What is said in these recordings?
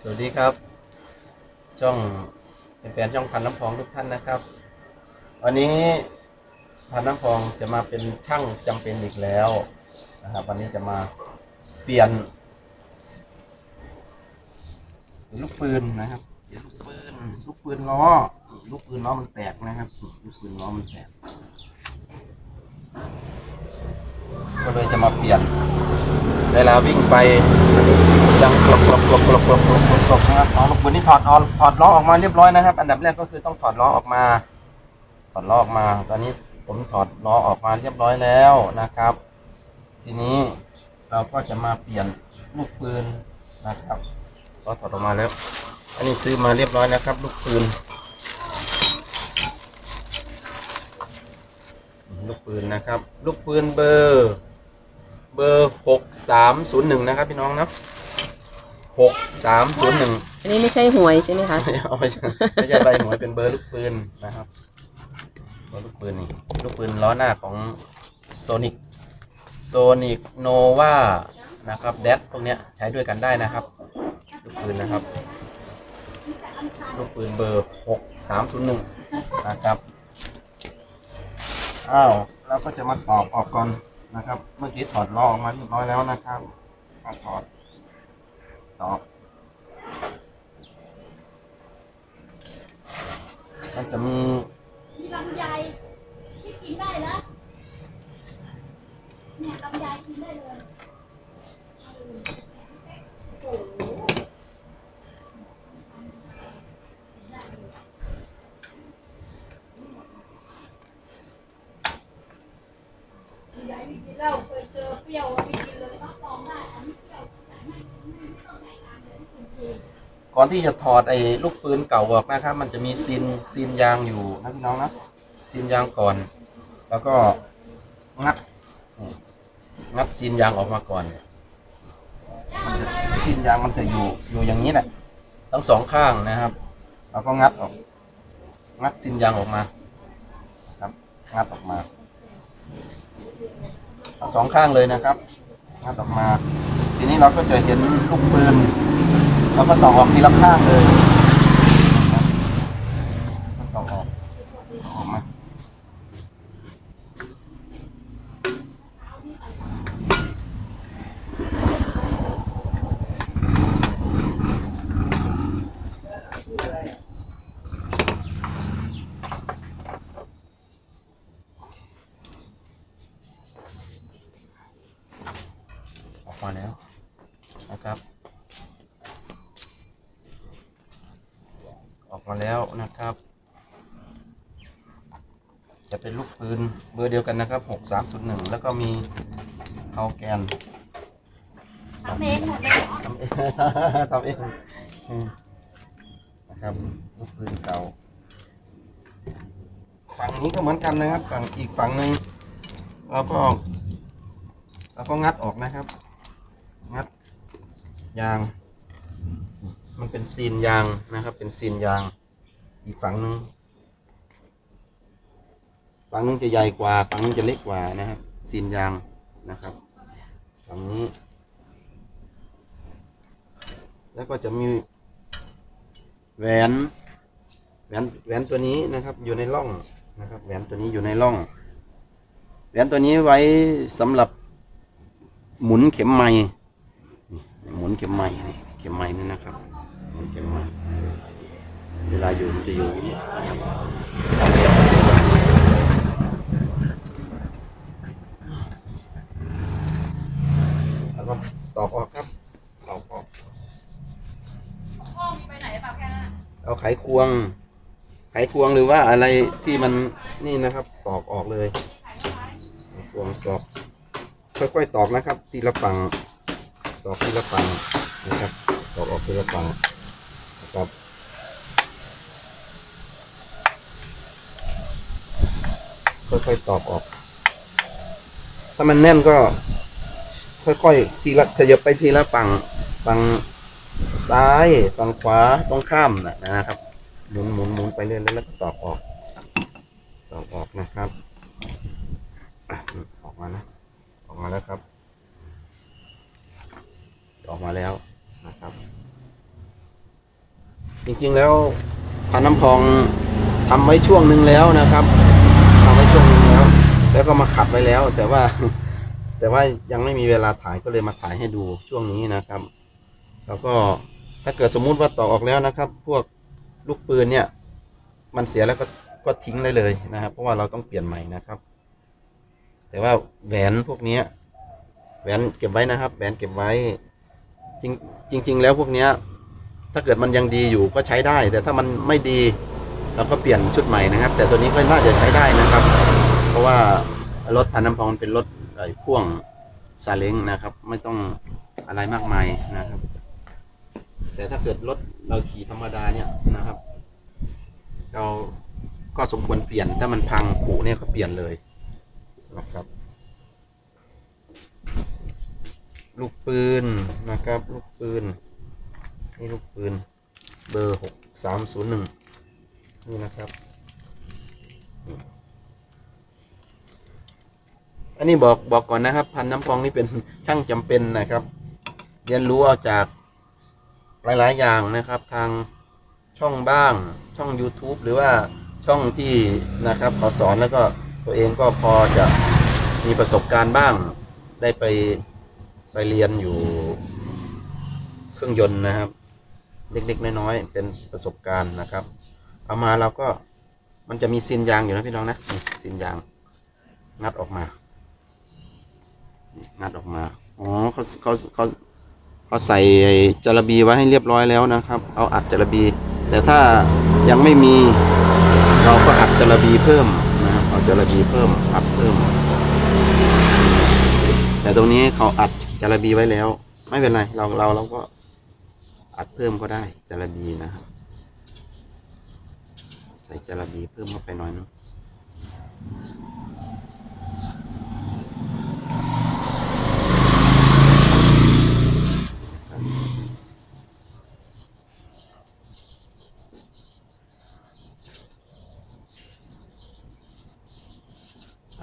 สวัสดีครับ ช่องเป็นแฟนช่องพันน้ำพองทุกท่านนะครับ วันนี้พันน้ำพองจะมาเป็นช่างจำเป็นอีกแล้วนะครับวันนี้จะมาเปลี่ยนลูกปืนนะครับเปลี่ยนลูกปืนลูกปืนล้อลูกปืนล้อมันแตกนะครับลูกปืนล้อมันแตกก็เลยจะมาเปลี่ยน เวลาวิ่งไปดังกรอบกรอบกรอบกรอบกรอบกรอบกรบนะครับอ๋อลูกปืนนี่ถอดออนถอดล้อออกมาเรียบร้อยนะครับ อันดับแรกก็คือต้องถอดล้อออกมา ถอดล้อออกมา ตอนนี้ผมถอดล้อออกมาเรียบร้อยแล้วนะครับ ทีนี้เราก็จะมาเปลี่ยนลูกปืนนะครับก็ถอดออกมาแล้ว อันนี้ซื้อมาเรียบร้อยนะครับ ลูกปืน ลูกปืนนะครับ ลูกปืนเบอร์ เบอร์หกสามศูนย์หนึ่งนะครับพี่น้องนะหกสามศูนย์หนึ่งอันนี้ไม่ใช่หวยใช่ไหมคะไม่เอาไม่ใช่ไม่ใช่ใบหวยเป็นเบอร์ลูกปืนนะครับเบอร์ลูกปืนนี่ลูกปืนล้อหน้าของโซนิกโซนิกโนวานะครับแดดพวกเนี้ยใช้ด้วยกันได้นะครับลูกปืนนะครับลูกปืนเบอร์หกสามศูนย์หนึ่งนะครับอ้าวเราก็จะมาตอบออกก่อน นะครับ เมื่อกี้ถอดล้อออกมาเรียบร้อยแล้วนะครับมาถอดตอมันจะมีมีลำไยที่กินได้นะเนี่ยลำไยกินได้เลยโอ้โหลำไยไม่กินแล้วเคยเจอเปรี้ยวไม่กินเลยต้องลองได้อันนี้เปรี้ยวแต่ไม่ไม่ต้องใส่น้ำเลยกินทีก่อนที่จะถอดไอ้ลูกปืนเก่าออกนะครับ มันจะมีซีนซีนยางอยู่นะพี่น้องนะซีนยางก่อน แล้วก็งัดงัดซีนยางออกมาก่อนมันจะซีนยางมันจะอยู่อยู่อย่างนี้แหละทั้งสองข้างนะครับ แล้วก็งัดออก งัดซีนยางออกมา ครับงัดออกมา สองข้างเลยนะครับงัดออกมา ทีนี้เราก็จะเห็นลูกปืนเราก็ต่อออกทีละข้างเลยนะครับต่อออกออกมาออกมาแล้วนะครับ ออกมาแล้วนะครับ จะเป็นลูกปืน เบอร์เดียวกันนะครับ 6301 แล้วก็มีเทาแกนทำเองหมดเลยเหรอทำเองทำเองอืมนะครับลูกปืนเก่า ฝั่งนี้ก็เหมือนกันนะครับ ฝั่งอีกฝั่งหนึ่งเราก็เราก็งัดออกนะครับ งัดยาง มันเป็นซีนยางนะครับ เป็นซีนยาง อีกฝั่งหนึง ฝั่งจะใหญ่กว่าฝั่งจะเล็กกว่านะครับซีนยางนะครับฝั่งนี้ แล้วก็จะมีแหวนแหวนแหวนตัวนี้นะครับอยู่ในร่องนะครับ แหวนตัวนี้อยู่ในร่อง แหวนตัวนี้ไว้สำหรับหมุนเข็มไม่หมุนเข็มไม้นี่เข็มไม้นี่นะครับหมุนเข็มไม้เวลาอยู่มันจะอยู่อย่างนี้ แล้วก็ตอกออกครับตอกออกพ่อมีไปไหนเปล่าแค่นั้นเอาไขควง ไขควงหรือว่าอะไรที่มันนี่นะครับตอกออกเลยไขควงตอกค่อยๆตอกนะครับ ทีละฝั่งตอกทีละฝั่งนะครับตอกออกทีละฝั่งนะครับค่อยๆตอกออก ถ้ามันแน่นก็ ค่อยๆทีละขยับไปทีละฝั่งฝั่งซ้ายฝั่งขวาตรงข้ามนะนะครับ หมุนหมุนหมุนไปเรื่อยๆแล้วก็ตอกออกตอกออกนะครับออกมานะออกมาแล้วครับ ออกมาแล้วนะครับ จริงๆแล้วพันน้ำพองทำไว้ช่วงหนึ่งแล้วนะครับทำไว้ช่วงหนึ่งแล้ว แล้วก็มาขัดไว้แล้ว แต่ว่า แต่ว่ายังไม่มีเวลาถ่ายก็เลยมาถ่ายให้ดูช่วงนี้นะครับ แล้วก็ถ้าเกิดสมมุติว่าต่อออกแล้วนะครับ พวกลูกปืนเนี่ยมันเสียแล้วก็ก็ทิ้งได้เลยนะครับ เพราะว่าเราต้องเปลี่ยนใหม่นะครับ แต่ว่าแหวนพวกนี้แหวนเก็บไว้นะครับ แหวนเก็บไว้จริงจริง ๆ แล้วพวกนี้ถ้าเกิดมันยังดีอยู่ก็ใช้ได้ แต่ถ้ามันไม่ดีเราก็เปลี่ยนชุดใหม่นะครับ แต่ตัวนี้ก็น่าจะใช้ได้นะครับ เพราะว่ารถพันน้ำพองมันเป็นรถ ไอ้พ่วงซาเล้งนะครับ ไม่ต้องอะไรมากมายนะครับ แต่ถ้าเกิดรถเราขี่ธรรมดาเนี่ยนะครับ เราก็สมควรเปลี่ยนถ้ามันพังผุเนี่ยก็เปลี่ยนเลยนะครับ ลูกปืนนะครับ ลูกปืนนี่ลูกปืนเบอร์หกสามศูนย์หนึ่งนี่นะครับ อันนี้บอกบอกก่อนนะครับ พันน้ำพองนี่เป็นช่างจำเป็นนะครับ เรียนรู้เอาจากหลาย ๆ อย่างนะครับ ทางช่องบ้าง ช่อง YouTube หรือว่าช่องที่นะครับเขาสอนแล้วก็ตัวเองก็พอจะมีประสบการณ์บ้าง ได้ไปไปเรียนอยู่เครื่องยนต์นะครับ เล็กๆน้อยๆเป็นประสบการณ์นะครับ เอามาเราก็มันจะมีซีนยางอยู่นะพี่น้องนะซีนยางงัดออกมา งัดออกมา อ๋อเขาเขาเขาเขาใส่จระบีไว้ให้เรียบร้อยแล้วนะครับ เอาอัดจระบี แต่ถ้ายังไม่มี เราก็อัดจระบีเพิ่มนะครับ เอาจระบีเพิ่มอัดเพิ่ม แต่ตรงนี้เขาอัดจระบีไว้แล้ว ไม่เป็นไร เราเราเราก็อัดเพิ่มก็ได้จระบีนะครับ ใส่จระบีเพิ่มเข้าไปหน่อยนึง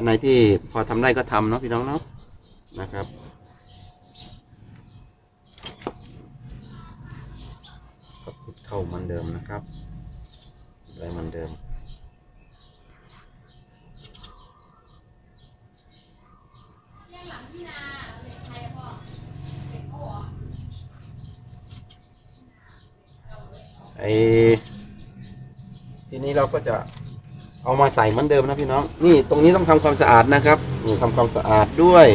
อันไหนที่พอทำได้ก็ทำเนาะพี่น้องเนาะนะครับ ก็พุดเข้ามือนเดิมนะครับไว้มือนเดิมไอะพ่อเหล็กเขาเหรอไอทีนี้เราก็จะ เอามาใส่เหมือนเดิมนะพี่น้อง นี่ตรงนี้ต้องทำความสะอาดนะครับ นี่ทำความสะอาดด้วย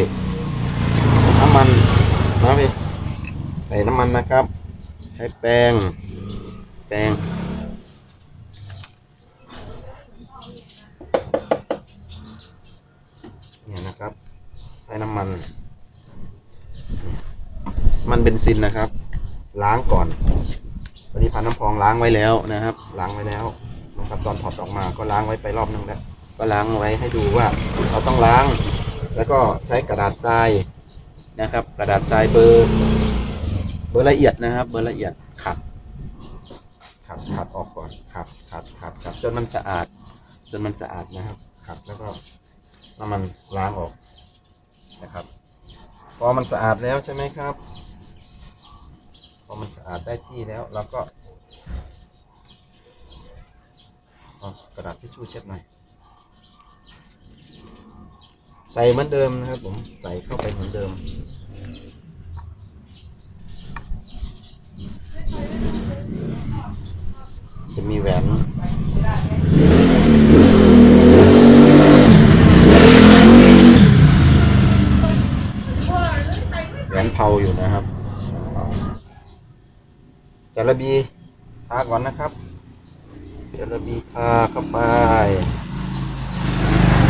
น้ำมันนะพี่ใส่น้ำมันนะครับ ใช้แป้งแป้งเนี่ยนะครับใช้น้ำมัน มันเบนซินนะครับ ล้างก่อนตอนนี้พันน้ำพองล้างไว้แล้วนะครับ ล้างไว้แล้ว นะครับตอนถอดออกมาก็ล้างไว้ไปรอบนึงแล้วก็ล้างไว้ให้ดูว่าเราต้องล้าง แล้วก็ใช้กระดาษทรายนะครับ กระดาษทรายเบอร์เบอร์ละเอียดนะครับ เบอร์ละเอียดขัดขัดขัดออกก่อนขัดขัดขัดขัดจนมันสะอาด จนมันสะอาดนะครับขัดแล้วก็น้ำมันล้างออกนะครับพอมันสะอาดแล้วใช่ไหมครับ พอมันสะอาดได้ที่แล้วเราก็เอา กระดาษทิชชู่เช็ดหน่อย ใส่เหมือนเดิมนะครับผม ใส่เข้าไปเหมือนเดิม จะมีแหวนแหวนเผาอยู่นะครับจระบีทาก่อนนะครับ จระบีทาเข้าไป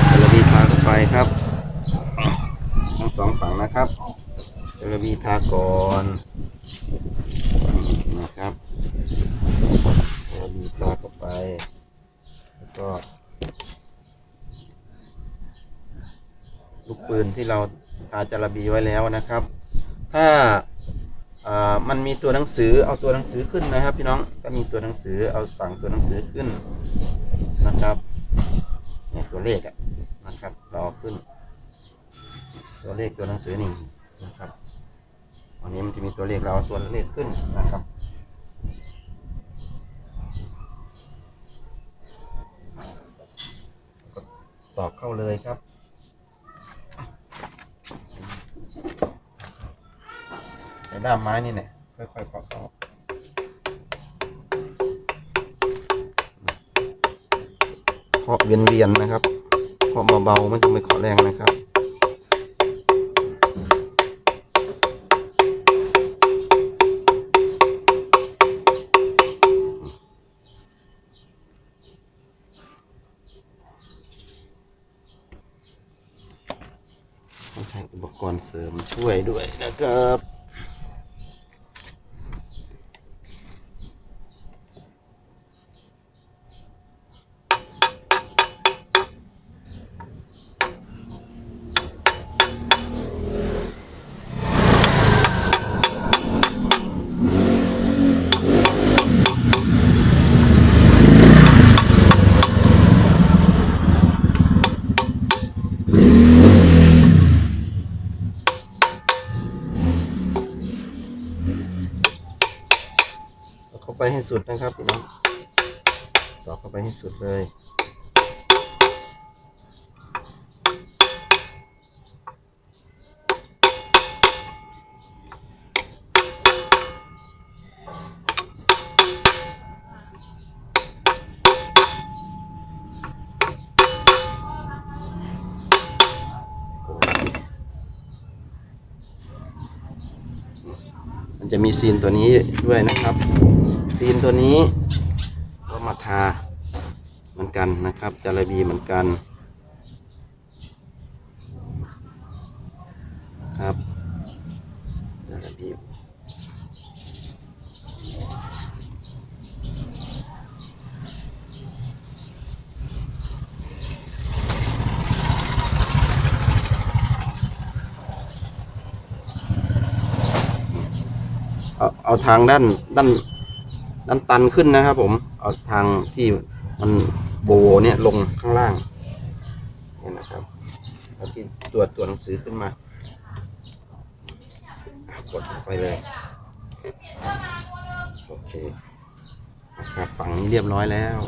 จระบีทาเข้าไปครับทั้งสองฝั่งนะครับจระบีทาก่อนนะครับจระบีทาเข้าไป แล้วก็ลูกปืนที่เราทาจระบีไว้แล้วนะครับ ถ้า มันมีตัวหนังสือเอาตัวหนังสือขึ้นนะครับ พี่น้องก็มีตัวหนังสือเอาฝังตัวหนังสือขึ้นนะครับเนี่ยตัวเลขอะนะครับเราขึ้น ตัวเลขตัวหนังสือนี่นะครับอันนี้มันจะมีตัวเลขเราเอาตัวเลขขึ้นนะครับตอบเข้าเลยครับ ในด้ามไม้นี่เนี่ยค่อยๆเคาะเขาเคาะเวียนๆนะครับเคาะเบาๆไม่ต้องไปเคาะแรงนะครับต้องใช้อุปกรณ์เสริมช่วยด้วยนะครับ ให้สุดนะครับพี่น้องต่อกเข้าไปให้สุดเลยมันจะมีซีนตัวนี้ด้วยนะครับ ซีนตัวนี้ก็มาทาเหมือนกันนะครับจาระบีเหมือนกันครับจาระบีเอาเอาทางด้านด้าน ด้านตันขึ้นนะครับ ผมเอาทางที่มันโบเนี่ยลงข้างล่างเนี่ยนะครับเอาที่ตัวตัวหนังสือขึ้นมากดไปเลยโอเคนะครับฝั่งนี้เรียบร้อยแล้ว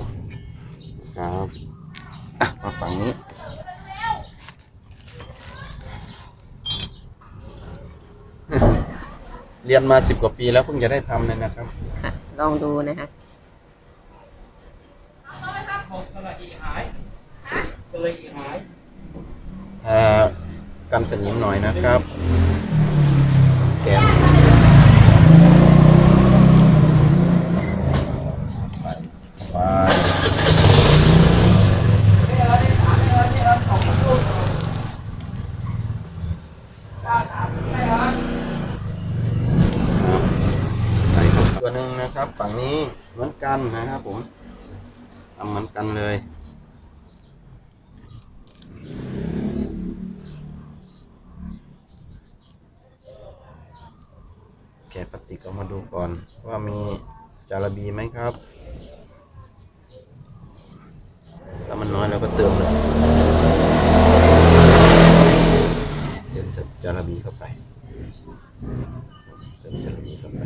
นะครับมาฝั่งนี้เรียนมาสิบกว่าปีแล้วเพิ่งจะได้ทำเลยนะครับค่ะ ลองดูนะคะอ่ากันสนิมหน่อยนะครับแกนใส่เข้าไปครับใส่เข้าตัวหนึ่งนะครับ ฝั่งนี้เหมือนกันนะครับผมทำเหมือนกันเลย แกะพลาสติกออกมาดูก่อน ว่ามี จารบีไหมครับ ถ้ามันน้อยเราก็เติมเลยเติมจาระบีเข้าไป เติมจาระบีเข้าไป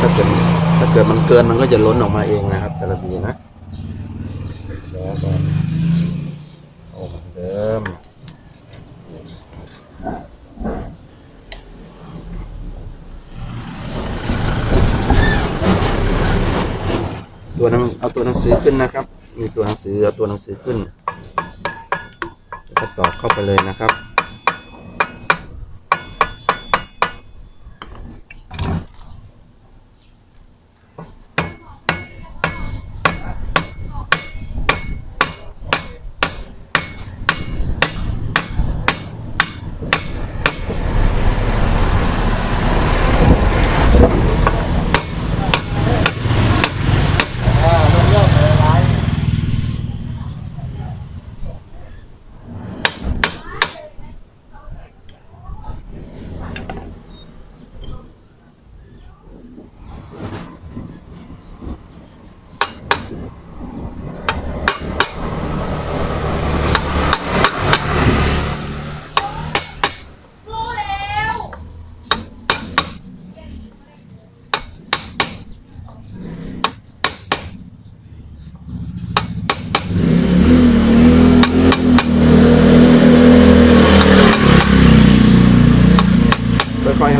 ถ้าเกิดถ้าเกิดมันเกินมันก็จะล้นออกมาเองนะครับ จาระบีนะเสร็จแล้วก็เอาเหมือนเดิมตัวนังเอาตัวหนังสือขึ้นนะครับ มีตัวหนังสือเอาตัวหนังสือขึ้นแล้วก็ตอเข้าไปเลยนะครับ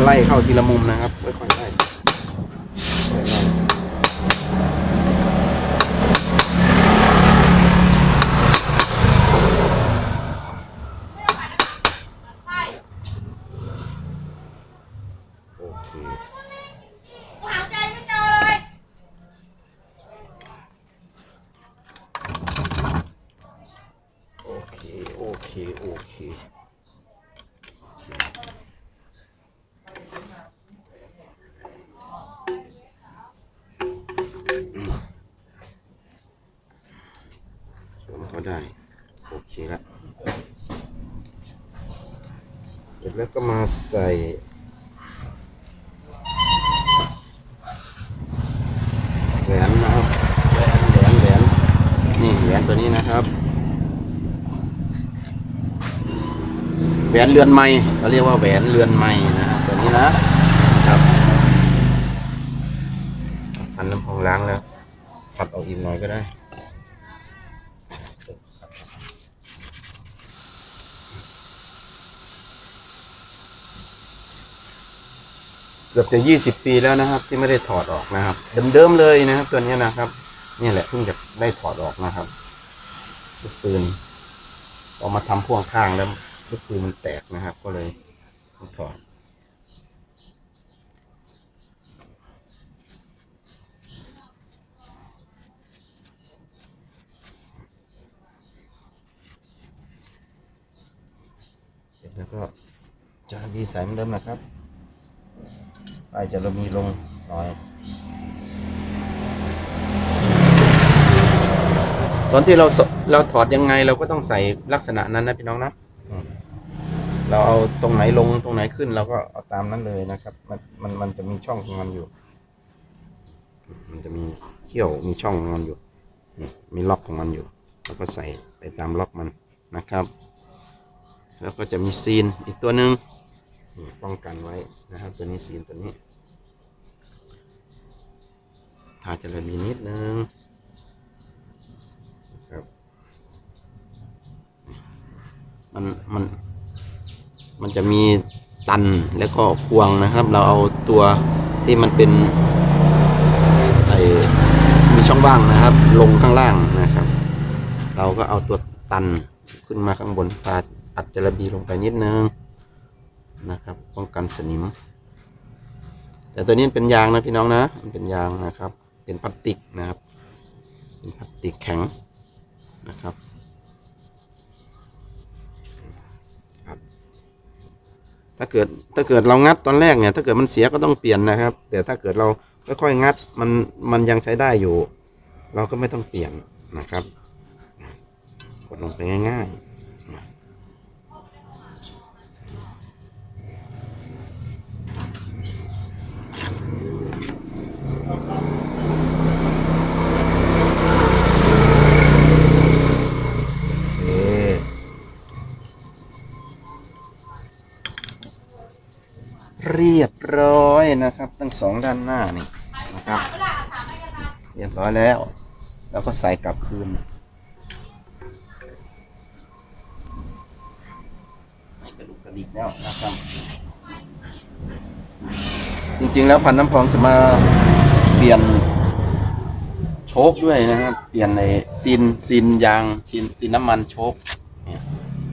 ค ล่เข้าทีละมุมนะครับค่อยๆไล่ค่อยๆไล่โอเค หาใจไม่เจอเลย โอเค โอเค โอเค สวมเขาได้ โอเคแล้ว เสร็จแล้วก็มา ใส่แหวนนะครับแหวนแหวนแหวนนี่แหวนตัวนี้นะครับแหวนเรือนไม้เขาเรียกว่าแหวนเรือนไม้นะครับตัวนี้นะครับพันน้ำพองล้างแล้วขัดออกอีกหน่อยก็ได้ เกือบจะยี่สิบปีแล้วนะครับ ที่ไม่ได้ถอดออกนะครับเดิมๆเลยนะครับ ตัวนี้นะครับ นี่แหละเพิ่งจะได้ถอดออกนะครับลูกปืนเอามาทำพ่วงข้างแล้วลูกปืนมันแตกนะครับ ก็เลยถอดแล้วก็จะดีไซน์เหมือนเดิมนะครับ ป้ายจะเรามีลงหน่อย ตอนที่เราสเราถอดยังไงเราก็ต้องใส่ลักษณะนั้นนะพี่น้องนะอืมเราเอาตรงไหนลงตรงไหนขึ้นเราก็เอาตามนั้นเลยนะครับ มันมันมันจะมีช่องของมันอยู่ มันจะมีเขี้ยวมีช่องของมันอยู่อืมมีล็อกของมันอยู่เราก็ใส่ไปตามล็อกมันนะครับ แล้วก็จะมีซีนอีกตัวหนึ่งนี่ ป้องกันไว้นะครับ ตัวนี้ซีนตัวนี้ถ้าจะเลยมีนิดนึงนะครับมันมันมันจะมีตันแล้วก็พวงนะครับ เราเอาตัวที่มันเป็นไอมีช่องว่างนะครับ ลงข้างล่างนะครับ เราก็เอาตัวตันขึ้นมาข้างบนปาอัดจระบีลงไปนิดนึง นะครับ ป้องกันสนิม แต่ตัวนี้เป็นยางนะพี่น้องนะมันเป็นยางนะครับ เป็นพลาสติกนะครับ เป็นพลาสติกแข็งนะครับถ้าเกิดถ้าเกิดเรางัดตอนแรกเนี่ย ถ้าเกิดมันเสียก็ต้องเปลี่ยนนะครับ แต่ถ้าเกิดเราค่อยๆงัดมันมันยังใช้ได้อยู่ เราก็ไม่ต้องเปลี่ยนนะครับ กดลงไปง่าย ๆ เอ่อ เรียบร้อยนะครับ ทั้งสองด้านหน้านี่นะครับ เรียบร้อยแล้วแล้วก็ใส่กลับคืนให้กระดูกกระดิกแล้วนะครับ จริงๆแล้วพันน้ำพองจะมาเปลี่ยนโชคด้วยนะครับ เปลี่ยนในซีนซีนยางซีนซีนน้ำมันโชคนี่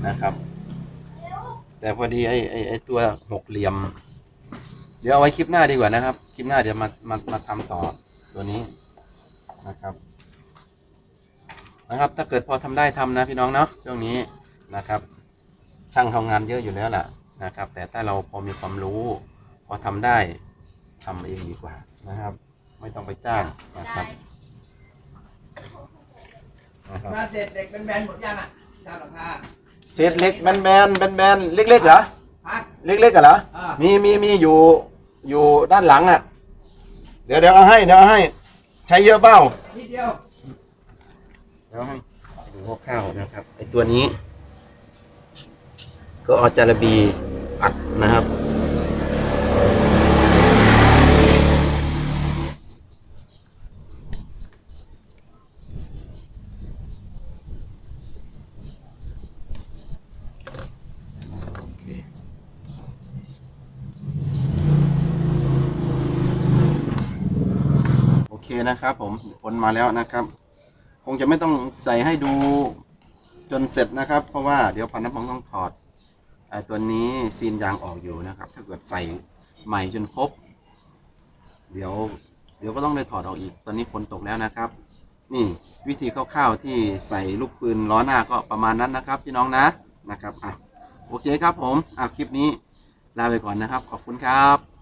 นะครับ แต่พอดีไอ้ไอ้ตัวหกเหลี่ยม เดี๋ยวเอาไว้คลิปหน้าดีกว่านะครับ คลิปหน้าเดี๋ยวมามามาทำต่อตัวนี้นะครับ นะครับ ถ้าเกิดพอทำได้ทำนะพี่น้องเนาะช่วงนี้นะครับ ช่างทำงานเยอะอยู่แล้วล่ะนะครับ แต่ถ้าเราพอมีความรู้ พอทำได้ทำเองดีกว่านะครับ ไม่ต้องไปจ้างนะครับนะครับบ้านเศษเหล็กเป็นแบนหมดยังอะตามหลังคาเศษเหล็กแบนแบนแบนแบนๆเล็กๆเหรอฮะเล็กๆกันเหรออ่ามีมีมีอยู่ อยู่ด้านหลังอะ เดี๋ยวเดี๋ยวเอาให้เดี๋ยวเอาให้ ใช้เยอะเปล่านิดเดียวเดี๋ยวให้ดูคร่าวๆนะครับไอตัวนี้ ก็เอาจารบีอัดนะครับ นะครับ ผมฝนมาแล้วนะครับ คงจะไม่ต้องใส่ให้ดูจนเสร็จนะครับ เพราะว่าเดี๋ยวพันน้ำมันต้องถอดไอตัวนี้ซีนยางออกอยู่นะครับ ถ้าเกิดใส่ใหม่จนครบ เดี๋ยวเดี๋ยวก็ต้องได้ถอดออกอีก ตอนนี้ฝนตกแล้วนะครับ นี่วิธีคร่าวๆที่ใส่ลูกปืนล้อหน้าก็ประมาณนั้นนะครับพี่น้องนะนะครับอะโอเคครับผมอะคลิปนี้ลาไปก่อนนะครับ ขอบคุณครับ